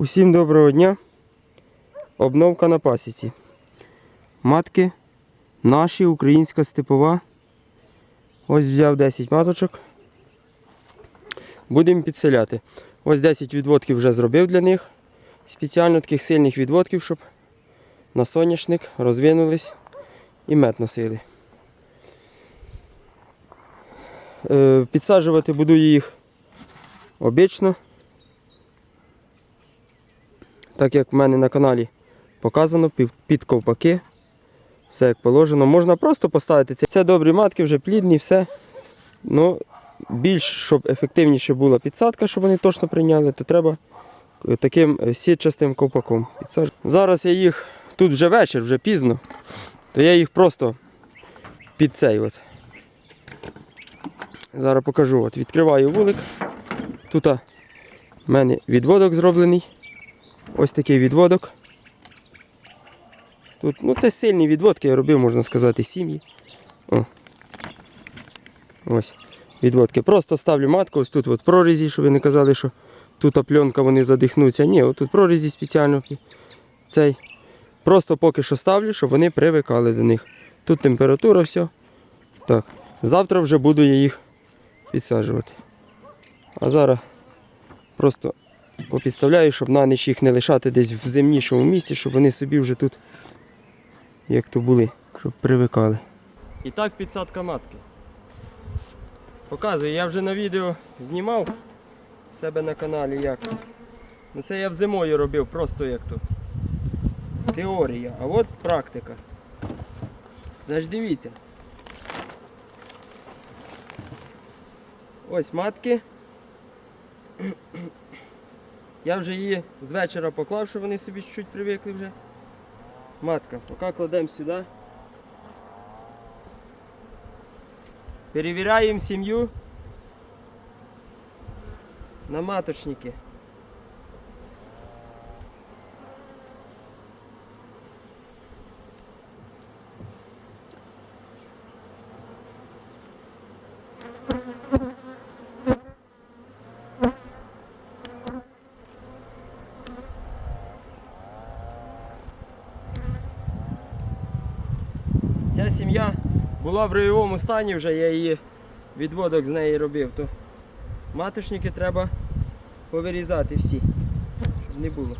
Усім доброго дня. Обновка на пасіці. Матки наші, українська степова. Ось взяв 10 маточок. Будемо підселяти. Ось 10 відводків вже зробив для них. Спеціально таких сильних відводків, щоб на соняшник розвинулись і мед носили. Е, Підсаджувати буду їх обично. Так як в мене на каналі показано під, ковпаки. Все як положено. Можна просто поставити це. Це добрі матки, вже плідні, все. Ну, більш, щоб ефективніше була підсадка, щоб вони точно прийняли, то треба таким е, сітчастим ковпаком підсаджувати. Зараз я їх, тут вже вечір, вже пізно, то я їх просто під цей от. Зараз покажу. От, відкриваю вулик. Тут в мене відводок зроблений. Ось такий відводок. Тут, ну це сильні відводки, я робив, можна сказати, сім'ї. Ось відводки. Просто ставлю матку, ось тут от прорізі, щоб ви не казали, що тут пленка вони задихнуться. Ні, от тут прорізі спеціально. Цей. Просто поки що ставлю, щоб вони привикали до них. Тут температура, все. Так. Завтра вже буду я їх підсаджувати. А зараз просто попідставляю, щоб на ніч їх не лишати десь в земнішому місці, щоб вони собі вже тут, як то були, щоб привикали. І так підсадка матки. Показую, я вже на відео знімав в себе на каналі як. Ну це я в зимою робив, просто як то. Теорія, а от практика. Значить дивіться. Ось матки. Я вже її з вечора поклав, щоб вони собі чуть-чуть привикли вже. Матка, поки кладемо сюди. Перевіряємо сім'ю на маточники. Ця сім'я була в ройовому стані вже, я її відводок з неї робив, то маточники треба повирізати всі, щоб не було.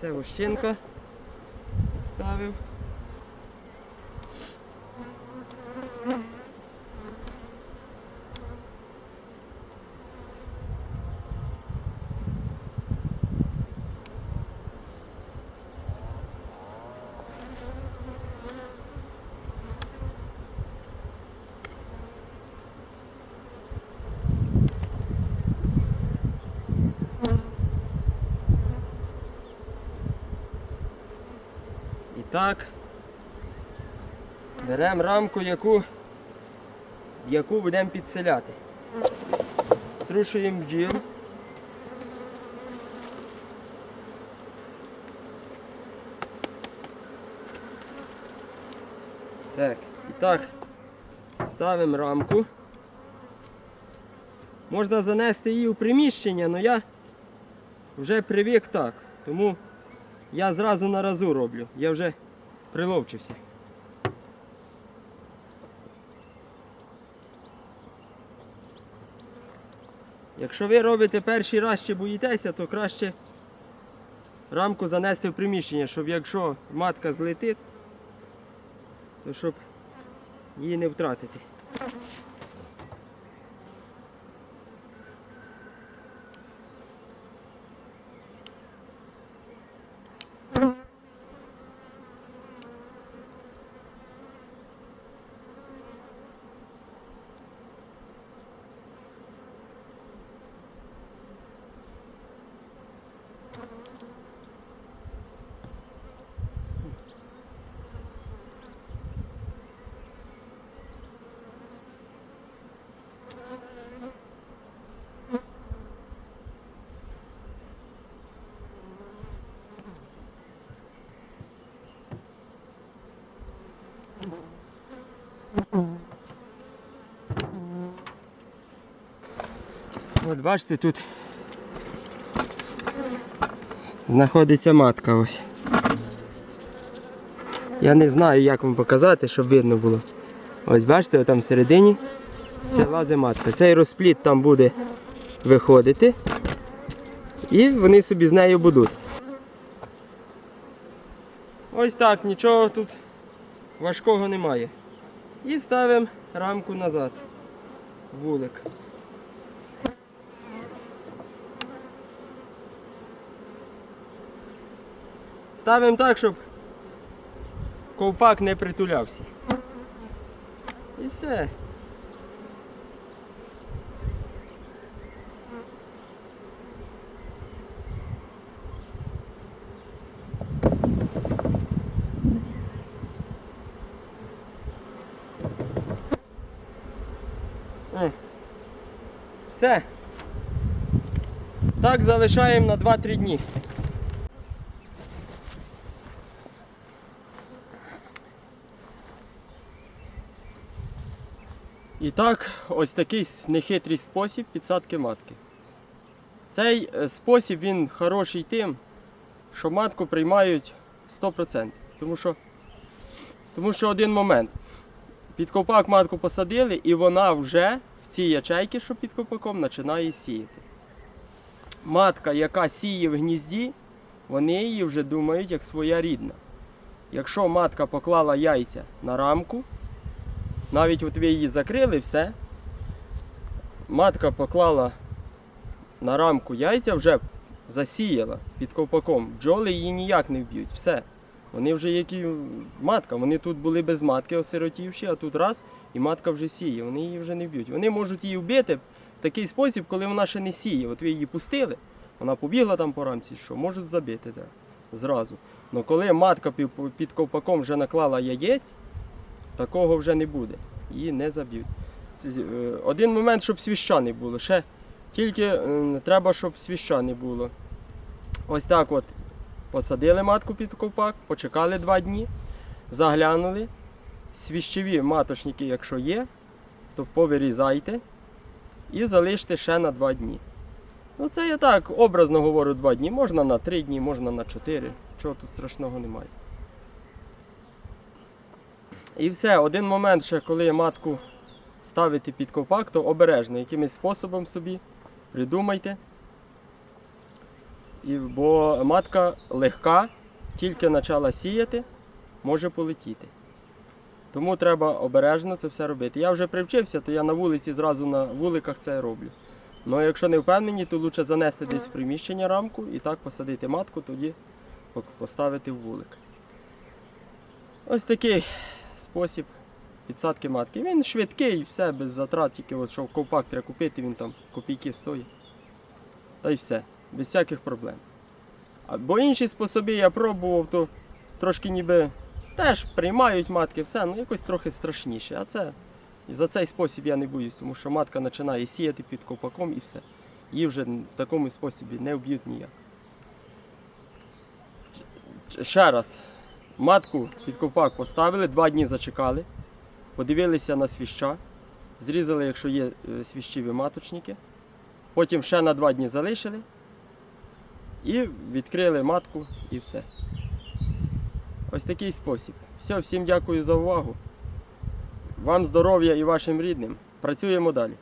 Це вощинка ставив. Так. Беремо рамку, яку, яку будемо підселяти. Струшуємо бджіл. Так, і так, ставимо рамку. Можна занести її у приміщення, але я вже привик так. Тому я зразу на разу роблю. Я вже приловчився. Якщо ви робите перший раз чи боїтеся, то краще рамку занести в приміщення, щоб якщо матка злетить, то щоб її не втратити. От бачите, тут знаходиться матка ось. Я не знаю, як вам показати, щоб видно було. Ось бачите, там всередині це лазе матка. Цей розпліт там буде виходити. І вони собі з нею будуть. Ось так, нічого тут важкого немає. І ставимо рамку назад. Вулик. Ставимо так, щоб ковпак не притулявся. І все. Все. Так залишаємо на 2-3 дні. І так, ось такий нехитрий спосіб підсадки матки. Цей е, спосіб він хороший тим, що матку приймають 100%. Тому що, тому що один момент. Під ковпак матку посадили, і вона вже в ці ячейки, що під ковпаком, починає сіяти. Матка, яка сіє в гнізді, вони її вже думають як своя рідна. Якщо матка поклала яйця на рамку, навіть от ви її закрили, все. Матка поклала на рамку яйця, вже засіяла під ковпаком. Бджоли її ніяк не вб'ють. Все. Вони вже які матка, вони тут були без матки осиротівші, а тут раз і матка вже сіє, вони її вже не вб'ють. Вони можуть її вбити в такий спосіб, коли вона ще не сіє. От ви її пустили, вона побігла там по рамці, що можуть забити да, зразу. Але коли матка під ковпаком вже наклала яєць, такого вже не буде. Її не заб'ють. Е, Один момент, щоб свіща не було. Ще тільки е, треба, щоб свіща не було. Ось так от посадили матку під ковпак, почекали два дні, заглянули. Свіщеві маточники, якщо є, то повирізайте і залиште ще на два дні. Ну це я так образно говорю два дні. Можна на три дні, можна на чотири. Чого тут страшного немає. І все, один момент ще, коли матку ставите під ковпак, то обережно, якимось способом собі придумайте. І, бо матка легка, тільки почала сіяти, може полетіти. Тому треба обережно це все робити. Я вже привчився, то я на вулиці зразу на вуликах це роблю. Ну якщо не впевнені, то краще занести десь в приміщення рамку і так посадити матку, тоді поставити в вулик. Ось такий спосіб підсадки матки. Він швидкий, все без затрат, тільки от, що ковпак треба купити, він там копійки стоїть. Та й все, без всяких проблем. Бо інші способи я пробував, то трошки ніби теж приймають матки, все, ну якось трохи страшніше. А це і за цей спосіб я не боюсь, тому що матка починає сіяти під ковпаком і все. Її вже в такому способі не вб'ють ніяк. Ще раз, матку під ковпак поставили, два дні зачекали, подивилися на свіща, зрізали, якщо є е, свіщеві маточники. Потім ще на два дні залишили і відкрили матку і все. Ось такий спосіб. Все, всім дякую за увагу. Вам здоров'я і вашим рідним. Працюємо далі.